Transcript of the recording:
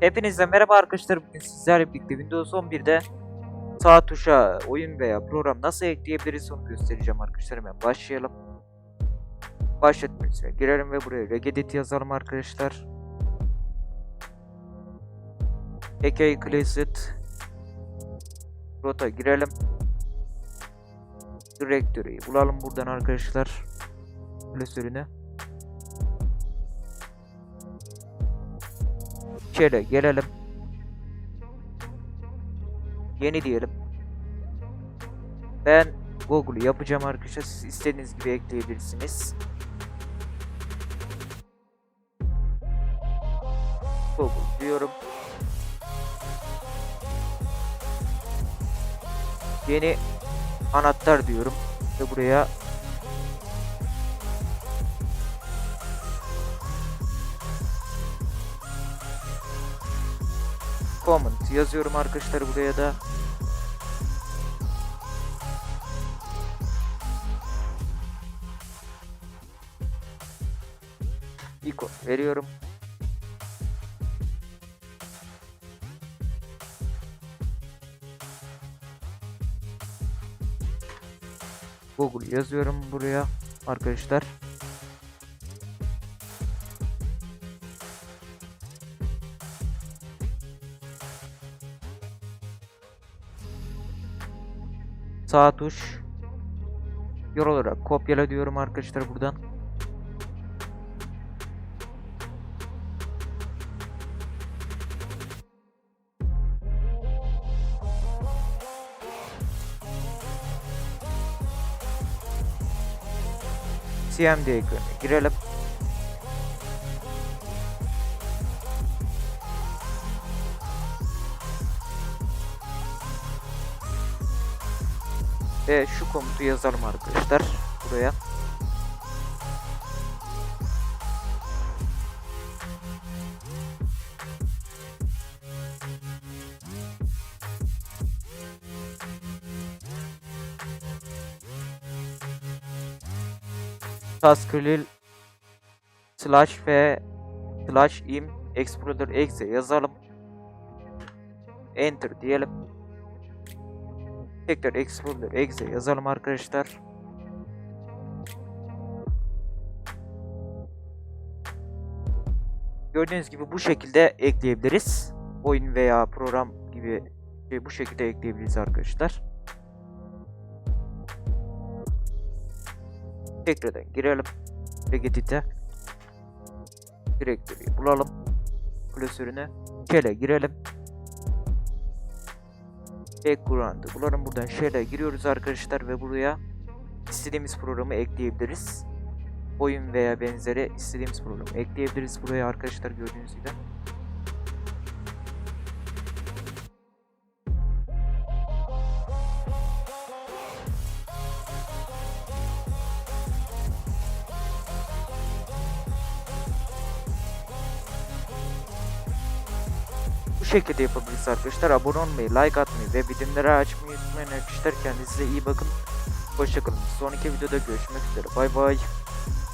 Hepinize merhaba arkadaşlar. Bugün sizlerle birlikte Windows 11'de sağ tuşa oyun veya program nasıl ekleyebiliriz onu göstereceğim arkadaşlar. Hemen başlayalım. Başlat menüsüne girelim ve buraya regedit yazalım arkadaşlar. AK Classet Rota girelim. Directory'yi bulalım buradan arkadaşlar. Klasörünü. Şöyle gelelim. Yeni diyelim. Ben Google'u yapacağım arkadaşlar. Siz istediğiniz gibi ekleyebilirsiniz. Google diyorum. Yeni anahtar diyorum ve buraya comment yazıyorum arkadaşlar buraya da. ikon veriyorum. Google yazıyorum buraya arkadaşlar. Sağ tuş olarak kopyala diyorum arkadaşlar buradan. CMD ekranına girelim. Ve şu komutu yazalım arkadaşlar buraya. Taskril slash v slash im explorer exe yazalım. Enter diyelim. Tekrar explorer exe yazalım arkadaşlar. Gördüğünüz gibi bu şekilde ekleyebiliriz. Oyun veya program gibi şey bu şekilde ekleyebiliriz arkadaşlar. Tekrardan girelim. Regedit'e. Direktörü bulalım. Klasörüne. Shell'e girelim. Background'ı bulalım. Buradan Shell'e giriyoruz arkadaşlar ve buraya istediğimiz programı ekleyebiliriz. Oyun veya benzeri istediğimiz programı ekleyebiliriz buraya arkadaşlar gördüğünüz gibi. Şekilde yapabiliriz arkadaşlar. Abone olmayı, like atmayı ve bildirimleri açmayı unutmayın arkadaşlar. Kendinize iyi bakın. Hoşçakalın. Sonraki videoda görüşmek üzere. Bay bay.